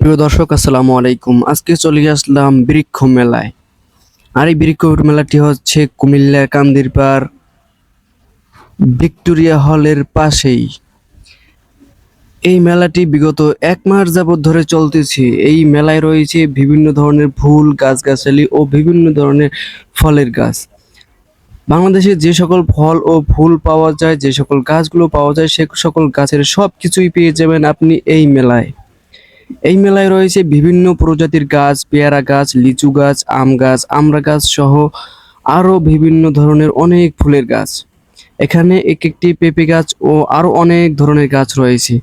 প্রিয় দর্শক, আসসালামু আলাইকুম। আজকে চলে আসলাম বৃক্ষ মেলায়। আর এই বৃক্ষ মেলাটি হচ্ছে কুমিল্লার কান্দিরপার ভিক্টোরিয়া হলের পাশেই। এই মেলাটি বিগত এক মাস যাবত ধরে চলতেছে। এই মেলায় রয়েছে বিভিন্ন ধরনের ফুল, গাছগাছালি ও বিভিন্ন ধরনের ফলের গাছ। বাংলাদেশে যে সকল ফল ও ফুল পাওয়া যায়, যে সকল গাছগুলো পাওয়া যায়, সে সকল গাছের সব কিছুই পেয়ে যাবেন আপনি এই মেলায়। এই মেলায় রয়েছে বিভিন্ন প্রজাতির গাছ, পেয়ারা গাছ, লিচু গাছ, আম গাছ আমড়া গাছ সহ আরও বিভিন্ন ধরনের অনেক ফুলের গাছ। এখানে এক একটি পেঁপে গাছ ও আরও অনেক ধরনের গাছ রয়েছে।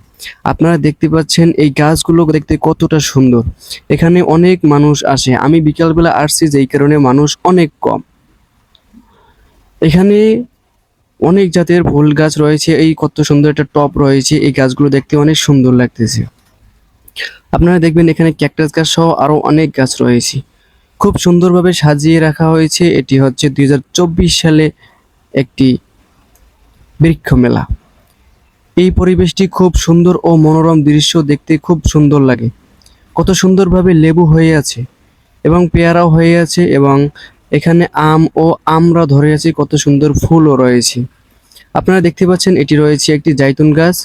আপনারা দেখতে পাচ্ছেন এই গাছগুলো দেখতে কতটা সুন্দর। এখানে অনেক মানুষ আসে। আমি বিকালবেলা আসছি, যেই কারণে মানুষ অনেক কম। এখানে অনেক জাতের ফুল গাছ রয়েছে। এই কত সুন্দর একটা টপ রয়েছে। এই গাছগুলো দেখতে অনেক সুন্দর লাগতেছে। আপনারা দেখবেন এখানে ক্যাকটাস গাছ সহ আরও অনেক গাছ রয়েছে। খুব সুন্দরভাবে সাজিয়ে রাখা হয়েছে। এটি হচ্ছে দুই হাজার চব্বিশ সালে একটি বৃক্ষ মেলা। এই পরিবেশটি খুব সুন্দর ও মনোরম দৃশ্য দেখতে খুব সুন্দর লাগে। কত সুন্দরভাবে লেবু হয়ে আছে এবং পেয়ারাও হয়ে আছে এবং এখানে আম ও আমরা ধরে আছে। কত সুন্দর ফুলও রয়েছে। আপনারা দেখতে পাচ্ছেন এটি রয়েছে একটি জাইতুন গাছ।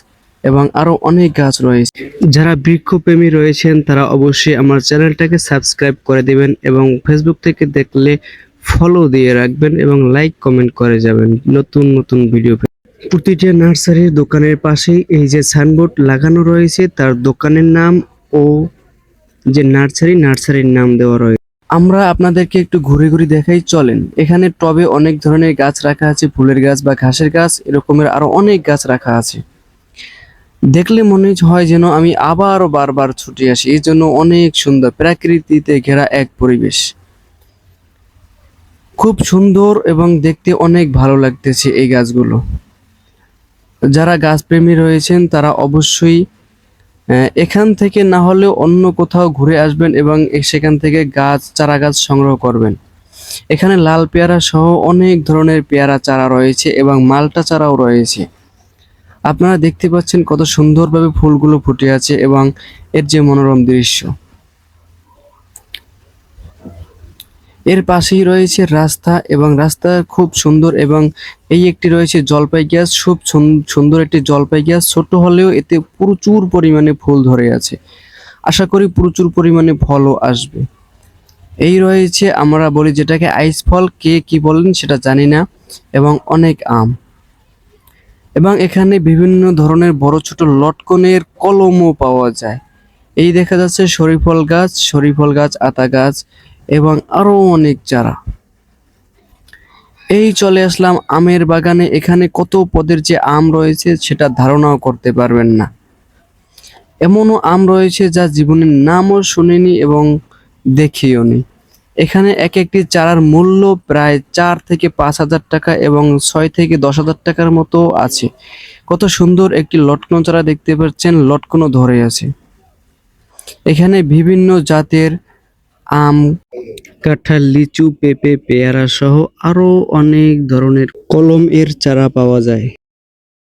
এবং আরও অনেক গাছ রয়েছে। যারা বৃক্ষপ্রেমী রয়েছেন, তারা অবশ্যই আমার চ্যানেলটাকে সাবস্ক্রাইব করে দিবেন এবং ফেসবুক থেকে দেখলে ফলো দিয়ে রাখবেন এবং লাইক কমেন্ট করে যাবেন নতুন নতুন ভিডিও। প্রতিটা নার্সারির দোকানের পাশেই এই যে সাইনবোর্ড লাগানো রয়েছে, তার দোকানের নাম ও যে নার্সারি, নার্সারির নাম দেওয়া রয়েছে আমরা আপনাদেরকে একটু ঘুরে ঘুরে দেখাই, চলেন। এখানে টবে অনেক ধরনের গাছ রাখা আছে, ফুলের গাছ বা ঘাসের গাছ, এরকমের আরও অনেক গাছ রাখা আছে। দেখলে মনে হয় যেন আমি আবারও বারবার ছুটে আসি। এই জন্য অনেক সুন্দর প্রাকৃতিতে ঘেরা এক পরিবেশ। খুব সুন্দর এবং দেখতে অনেক ভালো লাগতেছে এই গাছগুলো। যারা গাছপ্রেমী রয়েছেন, তারা অবশ্যই এখান থেকে না হলেও অন্য কোথাও ঘুরে আসবেন এবং সেখান থেকে গাছ, চারা গাছ সংগ্রহ করবেন। এখানে লাল পেয়ারা সহ অনেক ধরনের পেয়ারা চারা রয়েছে এবং মালটা চারাও রয়েছে। আপনারা দেখতে পাচ্ছেন কত সুন্দরভাবে ফুলগুলো ফুটে আছে এবং এর যে মনোরম দৃশ্য। এর পাশেই রয়েছে রাস্তা এবং রাস্তা খুব সুন্দর এবং এই একটি রয়েছে জলপাই গাছ খুব সুন- সুন্দর একটি জলপাই গাছ ছোট হলেও এতে প্রচুর পরিমাণে ফুল ধরে আছে। আশা করি প্রচুর পরিমাণে ফলও আসবে। এই রয়েছে আমরা বলি যেটাকে আইস ফল। কে কি বলেন সেটা জানি না এবং অনেক আম। এবং এখানে বিভিন্ন ধরনের বড় ছোট লটকনের কলমও পাওয়া যায়। এই দেখা যাচ্ছে শরীফল গাছ শরীফল গাছ, আতা গাছ এবং আরও অনেক চারা। এই চলে আসলাম আমের বাগানে। এখানে কত পদের যে আম রয়েছে সেটা ধারণাও করতে পারবেন না। এমনও আম রয়েছে যা জীবনের নামও শুনিনি এবং দেখিও নি এখানে এক একটি চারার মূল্য প্রায় চার থেকে পাঁচ হাজার টাকা এবং ছয় থেকে দশ হাজার টাকার মতো আছে। কত সুন্দর একটি লটকন চারা দেখতে পাচ্ছেন লটকনও ধরে আছে। এখানে বিভিন্ন জাতের আম, কাঁঠাল, লিচু, পেঁপে, পেয়ারা সহ আরও অনেক ধরনের কলম এর চারা পাওয়া যায়।